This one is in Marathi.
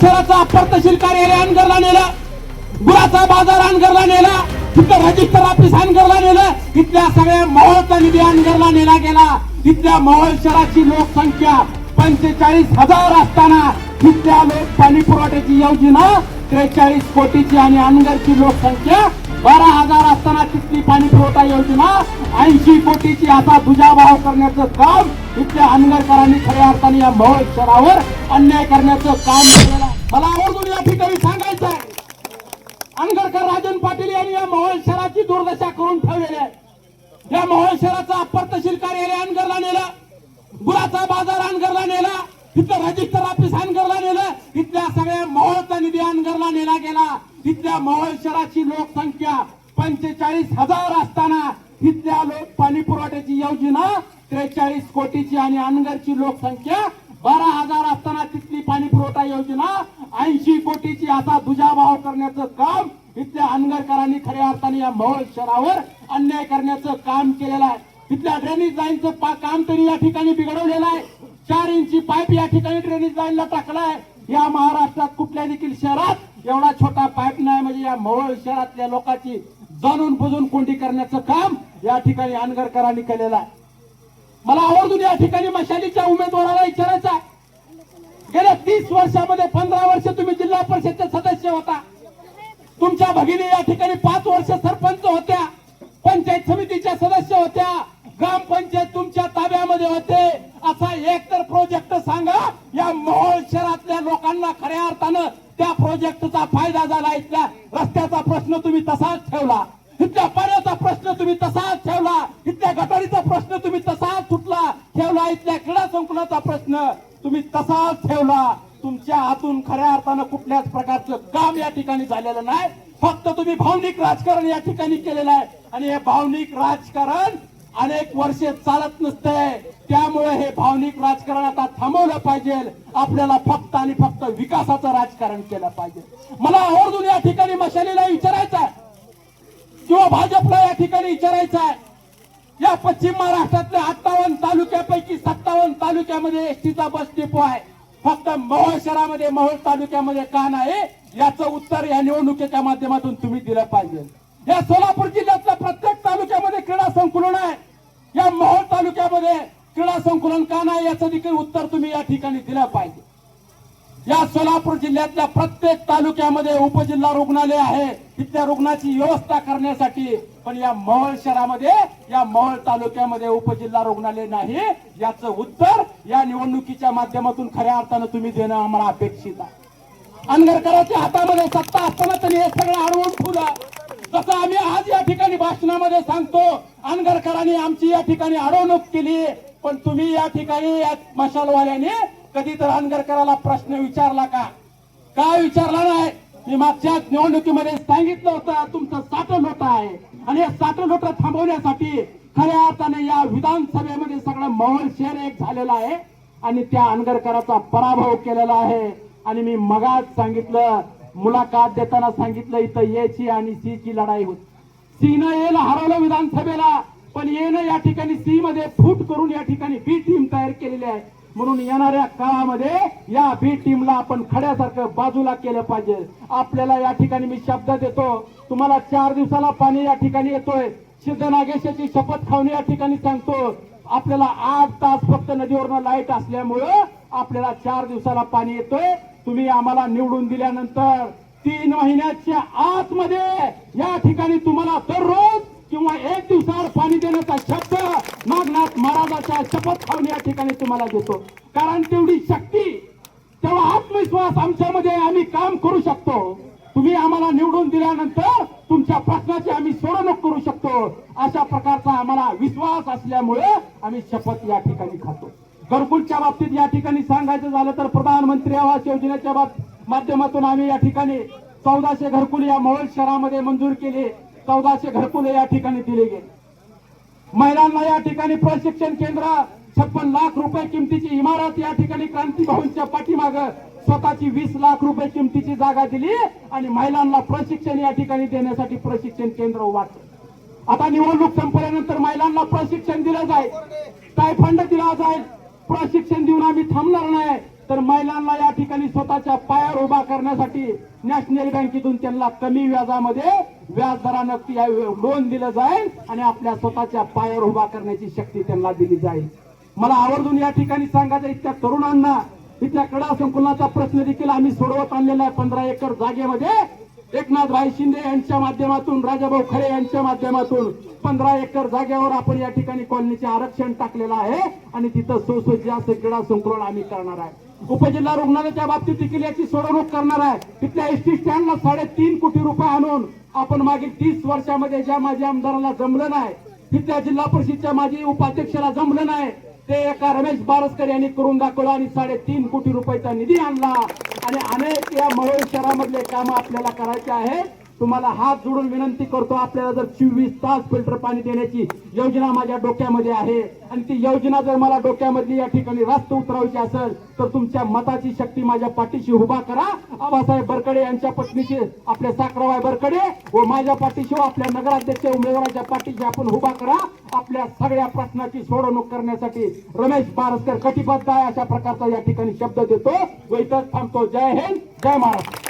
शहराचं अप्पर तहसील कार्यालय अनगरला नेलं. गुळाचा बाजार अनगरला नेला. तिथं रजिस्टर ऑफिस अनगरला नेलं. इथल्या सगळ्या मोहोळचा निधी अनगरला नेला गेला. तिथल्या मोहोळ शहराची लोकसंख्या पंचेचाळीस हजार असताना तिथल्या लोक पाणी पुरवठ्याची योजना त्रेचाळीस कोटीची आणि अनगरची लोकसंख्या बारा हजार असताना तिथली पाणी पुरवठा योजना? ऐंशी कोटीची आता दुजाभाव करण्याचं काम इथल्या अनगरकरांनी खऱ्या अर्थाने या मोहोळ शहरावर अन्याय करण्याचं काम केलेलं मला आवर्जून या ठिकाणी सांगायचं आहे. अनगरकर राजन पाटील यांनी या मोहोळ शहराची दुर्दशा करून ठेवलेली आहे. या मोहोळ शहराचा अप्पर तहसील कार्यालय अनगरला नेला. गुराचा बाजार अनगरला नेला. तिथलं रजिस्टर ऑफिस अनगरला नेलं. इथल्या सगळ्या मोहोळचा निधी अनगरला नेला गेला. इथल्या मावळ शहराची लोकसंख्या पंचेचाळीस हजार असताना इथल्या लोक पाणी पुरवठ्याची योजना त्रेचाळीस कोटीची आणि अनगरची लोकसंख्या बारा हजार असताना तिथली पाणी पुरवठा योजना ऐंशी कोटीची असा दुजाभाव करण्याचं काम इथल्या अनगरकरांनी खऱ्या अर्थाने या मावळ शहरावर अन्याय करण्याचं काम केलेलं आहे. तिथल्या ड्रेनेज लाईनचं काम त्यांनी या ठिकाणी बिघडवलेलं आहे. चार इंची पाईप या ठिकाणी ड्रेनेज लाईनला टाकलाय या महाराष्ट्रात कुठल्या देखील शहरात एवढा छोटा पाईप नाही म्हणजे या मवळ शहरातल्या लोकांची जाणून बुजून कोंडी करण्याचं काम या ठिकाणी अनगरकरांनी केलेलं आहे. मला आवर्जून या ठिकाणी मशालीच्या उमेदवाराला विचारायचा गेल्या तीस वर्षामध्ये पंधरा वर्ष तुम्ही जिल्हा परिषदचे सदस्य होता. तुमच्या भगिनी या ठिकाणी पाच वर्ष सरपंच होत्या पंचायत समितीच्या सदस्य होत्या ग्रामपंचायत तुमच्या ताब्यामध्ये होते. असा एक तर प्रोजेक्ट सांगा या मोहोळ शहरातल्या लोकांना खऱ्या अर्थानं त्या प्रोजेक्टचा फायदा झाला इथल्या रस्त्याचा प्रश्न तुम्ही तसाच ठेवला. इथल्या पाण्याचा प्रश्न तुम्ही तसाच ठेवला. इथल्या गटारीचा प्रश्न तुम्ही तसाच सुटला. ठेवला इथल्या क्रीडा संकुलाचा प्रश्न तुम्ही तसाच ठेवला. तुमच्या हातून खऱ्या अर्थानं कुठल्याच प्रकारचं काम या ठिकाणी झालेलं नाही. फक्त तुम्ही भावनिक राजकारण या ठिकाणी केलेलं आहे. आणि हे भावनिक राजकारण अनेक वर्षे चालत नसतंय. त्यामुळे हे भावनिक राजकारण आता थांबवलं पाहिजे. आपल्याला फक्त आणि फक्त विकासाचं राजकारण केलं पाहिजे. मला आवर्जून या ठिकाणी मशालीला विचारायचं आहे किंवा भाजपला या ठिकाणी विचारायचं आहे या पश्चिम महाराष्ट्रातल्या अठ्ठावन्न तालुक्यापैकी सत्तावन्न तालुक्यामध्ये एसटीचा बस डिपो आहे. फक्त मोहोळ शहरामध्ये मोहोळ तालुक्यामध्ये का नाही याचं उत्तर या निवडणुकीच्या माध्यमातून तुम्ही दिलं पाहिजे. या सोलापूर जिल्ह्यातल्या प्रत्येक तालुक्यामध्ये क्रीडा संकुलन आहे. या मोहोळ तालुक्यामध्ये क्रीडा संकुलन का नाही याचं देखील उत्तर तुम्ही या ठिकाणी दिलं पाहिजे. या सोलापूर जिल्ह्यातल्या प्रत्येक तालुक्यामध्ये उपजिल्हा रुग्णालय आहे. तिथल्या रुग्णाची व्यवस्था करण्यासाठी पण या मोहोळ शहरामध्ये या मोहोळ तालुक्यामध्ये उपजिल्हा रुग्णालय नाही याचं उत्तर या निवडणुकीच्या माध्यमातून खऱ्या अर्थानं तुम्ही देणं आम्हाला अपेक्षित आहे. अनगरकरांच्या हातामध्ये सत्ता असताना त्यांनी हे सगळं अडवून ठेवलं. जसं आम्ही आज या ठिकाणी भाषणामध्ये सांगतो अनगरकरांनी आमची या ठिकाणी अडवणूक केली पण तुम्ही या ठिकाणी या मशालवाल्याने कधी तर अनगरकराला प्रश्न विचारला का? का विचारला नाही? मी मागच्या निवडणुकीमध्ये सांगितलं होतं तुमचं साठं लोट आहे. आणि हे साठं लोट थांबवण्यासाठी खऱ्या अर्थाने या विधानसभेमध्ये सगळं मौल शहर एक झालेला आहे आणि त्या अनगरकराचा पराभव केलेला आहे. आणि मी मगाच सांगितलं मुलाखत देताना सांगितलं इथं ये ची आणि सी ची लढाई होती. सीनं येला हरवलं विधानसभेला पण येणं या ठिकाणी सी मध्ये फूट करून या ठिकाणी बी टीम तयार केलेली आहे. म्हणून येणाऱ्या काळामध्ये या बी टीमला आपण खड्यासारखं बाजूला केलं पाहिजे. आपल्याला या ठिकाणी मी शब्द देतो तुम्हाला चार दिवसाला पाणी या ठिकाणी येतोय. सिद्ध नागेशाची शपथ खाऊन या ठिकाणी सांगतो आपल्याला आठ तास फक्त नदीवरनं लाइट असल्यामुळं आपल्याला चार दिवसाला पाणी येतोय. तुम्ही आम्हाला निवडून दिल्यानंतर तीन महिन्याच्या आतमध्ये या ठिकाणी तुम्हाला दररोज किंवा एक दिवसावर पाणी देण्याचा शब्द नागनाथ महाराजाच्या शपथ खाऊन या ठिकाणी तुम्हाला देतो. कारण तेवढी शक्ती तेवढा आत्मविश्वास आमच्यामध्ये आम्ही काम करू शकतो. तुम्ही आम्हाला निवडून दिल्यानंतर तुमच्या प्रश्नाची आम्ही सोडवणूक करू शकतो. अशा प्रकारचा आम्हाला विश्वास असल्यामुळे आम्ही शपथ या ठिकाणी खातो. घरकुलच्या बाबतीत या ठिकाणी सांगायचं झालं तर प्रधानमंत्री आवास योजनेच्या बाब- माध्यमातून आम्ही या ठिकाणी चौदाशे घरकुल या मोहोळ शहरामध्ये मंजूर केले. चौदाशे घरकुल या ठिकाणी दिले गेले. महिलांना या ठिकाणी प्रशिक्षण केंद्र छप्पन लाख रुपये किमतीची इमारत या ठिकाणी क्रांती भवनच्या पाठीमाग स्वतःची वीस लाख रुपये किमतीची जागा दिली आणि महिलांना प्रशिक्षण या ठिकाणी देण्यासाठी प्रशिक्षण केंद्र उभारलं आता निवडणूक संपल्यानंतर महिलांना प्रशिक्षण दिलं जाईल. काय फंड दिला जाईल. प्रशिक्षण देऊन आम्ही थांबणार नाही. तर महिलांना या ठिकाणी स्वतःच्या पायावर उभा करण्यासाठी नॅशनल बँकेतून त्यांना कमी व्याजामध्ये व्याज दरानं या लोन दिलं जाईल आणि आपल्या स्वतःच्या पायावर उभा करण्याची शक्ती त्यांना दिली जाईल. मला आवर्जून या ठिकाणी सांगायचं इथल्या तरुणांना इथल्या कडा संकुलनाचा प्रश्न देखील आम्ही सोडवत आणलेला आहे. पंधरा एकर जागेमध्ये एकनाथ भाई शिंदे यांच्या माध्यमातून राजाभाऊ खरे यांच्या माध्यमातून पंधरा एकर जागेवर आपण या ठिकाणी कॉलनीचे आरक्षण टाकलेलं आहे आणि तिथं सुसज्ज असं क्रीडा संकुलन आम्ही करणार आहे. उपजिल्हा रुग्णालयाच्या बाबतीत देखील याची सोडवणूक करणार आहे. तिथल्या एस टी स्टँडला साडेतीन कोटी रुपये आणून आपण मागील तीस वर्षामध्ये ज्या माझ्या आमदाराला जमलं नाही तिथल्या जिल्हा परिषदच्या माजी उपाध्यक्षाला जमलं नाही ते एका रमेश बारसकर यांनी करून दाखवलं आणि साडेतीन कोटी रुपयाचा निधी आणला. आणि अनेक या महोळ शहरामधले काम आपल्याला करायचे आहे. तुम्हाला हात जोडून विनंती करतो आपल्याला जर चोवीस तास फिल्टर पाणी देण्याची योजना माझ्या डोक्यामध्ये आहे. आणि ती योजना जर मला डोक्यामधली या ठिकाणी रास्त उतरवायची असेल तर तुमच्या मताची शक्ती माझ्या पाठीशी उभा करा. आबासाहेब बरकडे यांच्या पत्नीशी आपल्या साखरबाई बरकडे व माझ्या पाठीशी आपल्या नगराध्यक्ष उमेदवाराच्या पाठीशी आपण उभा करा. आपल्या सगळ्या प्रश्नाची सोडवणूक करण्यासाठी रमेश पारसकर कटिबद्ध आहे अशा प्रकारचा या ठिकाणी शब्द देतो. व इथं थांबतो. जय हिंद जय महाराष्ट्र.